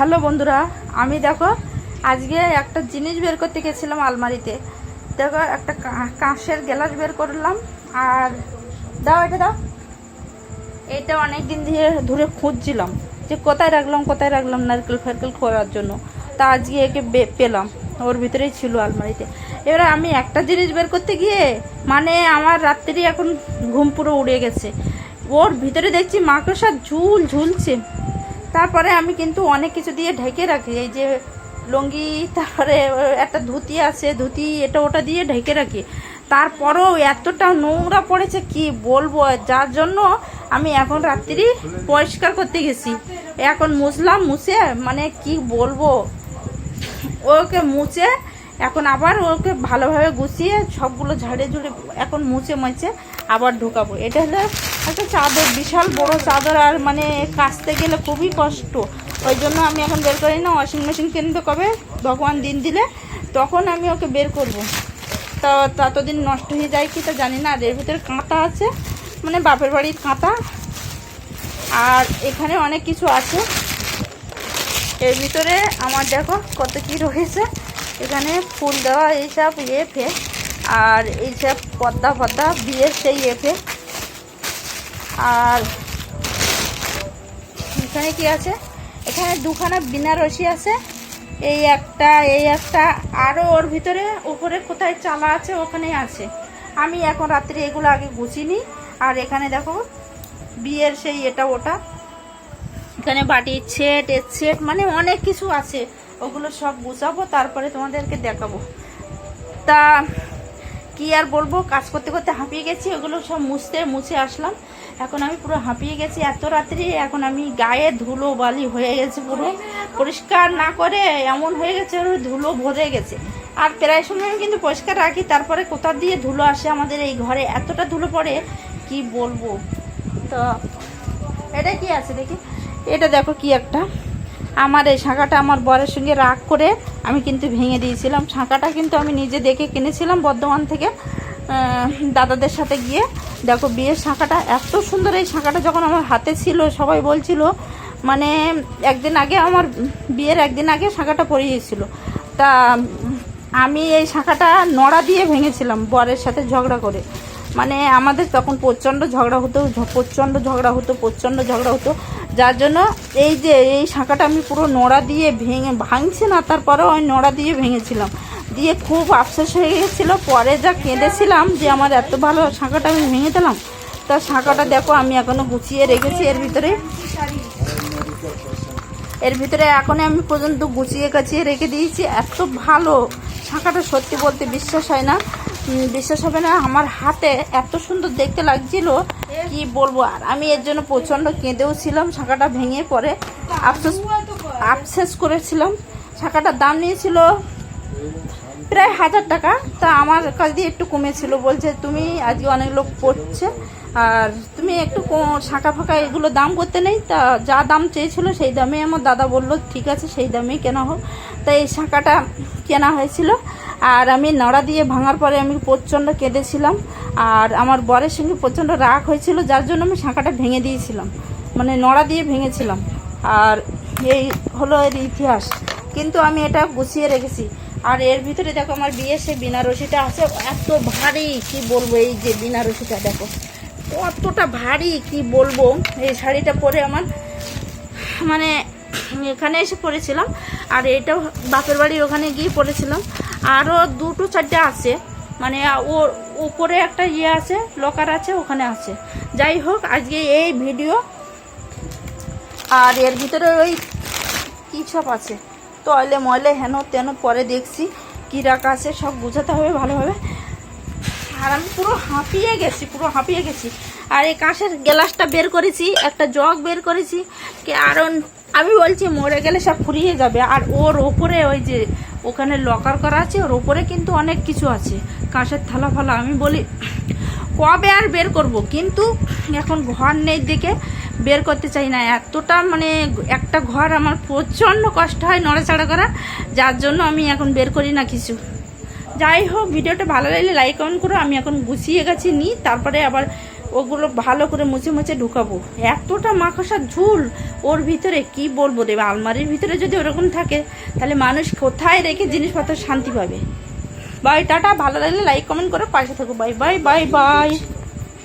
Hello বন্ধুরা, আমি দেখো আজকে একটা জিনিস বের করতে গেছিলাম আলমারিতে। দেখো একটা কাঁচের গ্লাস বের করলাম আর দাও এটা দাও। এটা অনেক দিন ধরে ধরে খুঁজছিলাম যে কোথায় রাখলাম কোথায় রাখলাম নারকেল ফারকেল করার জন্য। তা আজকে একে পেলাম, ওর ভিতরেই ছিল আলমারিতে। এবার আমি একটা জিনিস বের করতে গিয়ে মানে আমার রাত্রি এখন ঘুম পুরো উড়ে গেছে। ওর ভিতরে দেখছি মাকড়সার ঝুল ঝুলছে। তারপরে আমি কিন্তু অনেক কিছু দিয়ে ঢেকে রাখি। এই যে লুঙ্গি, তারপরে একটা ধুতি আছে, ধুতি এটা ওটা দিয়ে ঢেকে রাখি। তারপরেও এতটা নোংরা পড়েছে, কি বলব? যার জন্য আমি এখন রাত্রি পরিষ্কার করতে গেছি। এখন মুছলাম, মুছে মানে কি বলব? ওকে মুছে, এখন আবার ওকে ভালোভাবে গুছিয়ে সবগুলো ঝাড়ে ঝুড়ে এখন মুছে মুছে আবার ঢোকাবো। এটা হলো একটা চাদর, বিশাল বড় চাদর আর মানে কাচতে গেলে খুবই কষ্ট। ওই জন্য আমি এখন বের করি না ওয়াশিং মেশিন কিনবে কবে? ভগবান দিন দিলে। তখন আমি ওকে বের করব। তা ততদিন নষ্ট হয়ে যায় কি তা জানি না। আর এর ভিতরে কাঁথা আছে মানে বাপের বাড়ির কাঁথা। আর এখানে অনেক কিছু আছে। এর ভিতরে আমার দেখো কত কি রয়েছে। এখানে ফুল দেওয়া এইসব এফে আর এইসব পদ্মা পদ্মা, বিয়ের সেই এফে আর এখানে কি আছে? এখানে দুখানা বিনারসি আছে। এই একটা এই একটা আরও ওর ভিতরে, উপরে কোথায় চালা আছে ওখানে আছে। আমি এখন রাত্রে এগুলো আগে গুছিনি আর এখানে দেখো, বিয়ের সেই এটা ওটা। এখানে বাটির ছেট এর ছেট মানে অনেক কিছু আছে। ওগুলো সব গুছাবো, তারপরে তোমাদেরকে দেখাবো। তা কি আর বলব? কাজ করতে করতে হাঁপিয়ে গেছি ওগুলো সব মুছতে মুছে আসলাম। এখন আমি পুরো হাঁপিয়ে গেছি, এত রাত্রি এখন আমি গায়ে ধুলো বালি হয়ে গেছে পুরো। পরিষ্কার না করে এমন হয়ে গেছে ধুলো ভরে গেছে। আর প্রায় সময় আমি কিন্তু পরিষ্কার রাখি, তারপরে কোথা দিয়ে ধুলো আসে আমাদের এই ঘরে, এতটা ধুলো পড়ে, কি বলব? তো এটা কি আছে দেখি? এটা দেখো কি একটা। আমার এই শাঁখাটা আমার বরের সঙ্গে রাগ করে আমি কিন্তু ভেঙে দিয়েছিলাম। শাঁখাটা কিন্তু আমি নিজে দেখে কিনেছিলাম বর্ধমান থেকে। দাদাদের সাথে গিয়ে দেখো বিয়ের শাঁখাটা, এত সুন্দর এই শাঁখাটা যখন আমার হাতে ছিল, সবাই বলছিল মানে একদিন আগে আমার বিয়ের একদিন আগে শাঁখাটা পরিয়েছিল। তা, আমি এই শাঁখাটা নড়া দিয়ে ভেঙেছিলাম, বরের সাথে ঝগড়া করে। মানে আমাদের তখন প্রচণ্ড ঝগড়া হতো প্রচণ্ড ঝগড়া হতো, প্রচণ্ড ঝগড়া হতো। যার জন্য এই যে, এই শাঁখাটা আমি পুরো নোড়া দিয়ে ভেঙে, ভাঙছি না, তারপরেও আমি নোড়া দিয়ে ভেঙেছিলাম। দিয়ে খুব আফসোস হয়ে গেছিল। পরে যা কেঁদেছিলাম যে আমার এত ভালো শাঁখাটা আমি ভেঙে দিলাম, তা শাঁখাটা দেখো আমি এখনও গুছিয়ে রেখেছি এর ভিতরে। এর ভিতরে এখন আমি পর্যন্ত গুছিয়ে কাছিয়ে রেখে দিয়েছি। এত ভালো শাঁখাটা সত্যি বলতে বিশ্বাস হয় না। বিশ্বাস হবে না, আমার হাতে এত সুন্দর দেখতে লাগছিল, কি বলব? আর আমি এর জন্য প্রচণ্ড কেঁদেও ছিলাম, শাঁখাটা ভেঙে পরে আফসোস, আফসেস করেছিলাম। শাঁখাটার দাম নিয়েছিল প্রায় হাজার টাকা। তা আমার কাছ দিয়ে একটু কমেছিল। বলছে, তুমি আজকে অনেক লোক পড়ছে। আর তুমি একটু কো- শাঁখা ফাঁকা এগুলো দাম করতে নেই। তা যা দাম চেয়েছিল সেই দামে আমার দাদা বলল, ঠিক আছে, সেই দামেই কেনা হোক। তাই এই শাঁখাটা কেনা হয়েছিল। আর আমি নাড়া দিয়ে ভাঙার পরে আমি প্রচণ্ড কেঁদেছিলাম। আর আমার বরের সঙ্গে প্রচণ্ড রাগ হয়েছিল, যার জন্য আমি শাঁখাটা ভেঙে দিয়েছিলাম। মানে নড়া দিয়ে ভেঙেছিলাম। আর এই হলো এর ইতিহাস। কিন্তু আমি এটা গুছিয়ে রেখেছি। আর এর ভিতরে দেখো আমার বিয়ে সে বিনারসিটা আছে, এত ভারী, কি বলব এই যে বিনারসিটা দেখো। কতটা ভারী, কি বলব, এই শাড়িটা পরে আমার মানে এখানে এসে পড়েছিলাম আর এটাও বাপের বাড়ির ওখানে গিয়ে পড়েছিলাম আরও দুটো চারটে আছে মানে ওর উপরে একটা ইয়ে আছে লকার আছে, ওখানে আছে। যাই হোক, আজকে এই ভিডিও আর এর ভিতরে ওই কী সব আছে? তয়লে ময়লে হেন তেন পরে দেখছি, কী রাখা আছে সব বোঝাতে হবে ভালোভাবে। আর আমি পুরো হাঁপিয়ে গেছি, পুরো হাঁপিয়ে গেছি। আর এই কাঁচের গ্লাসটা বের করেছি, একটা জগ বের করেছি। কারণ আমি বলছি, মরে গেলে সব ফুরিয়ে যাবে। আর ওর ওপরে ওই যে ওখানে লকার করা আছে, ওর ওপরে কিন্তু অনেক কিছু আছে। কাঁচের থালা ফালা, আমি বলি কবে আর বের করব? কিন্তু এখন ঘর নেই দেখে বের করতে চাই না। এতটা মানে একটা ঘর আমার প্রচণ্ড কষ্ট হয় নড়াচড়া করা। যার জন্য আমি এখন বের করি না কিছু। যাই হোক, ভিডিওটা ভালো লাগলে লাইক কমেন্ট করো। আমি এখন গুছিয়ে গেছি, নিই, তারপরে আবার ওগুলো ভালো করে মুছে মুছে ঢুকাবো। এতটা মাকসার ঝুল ওর ভিতরে, কি বলব রে? আলমারির ভিতরে যদি ওরকম থাকে, তাহলে মানুষ কোথায় রেখে জিনিসপত্র শান্তি পাবে? বাই টাটা ভালো লাগলে লাইক কমেন্ট করে পাশে থাকো। Bye bye bye bye.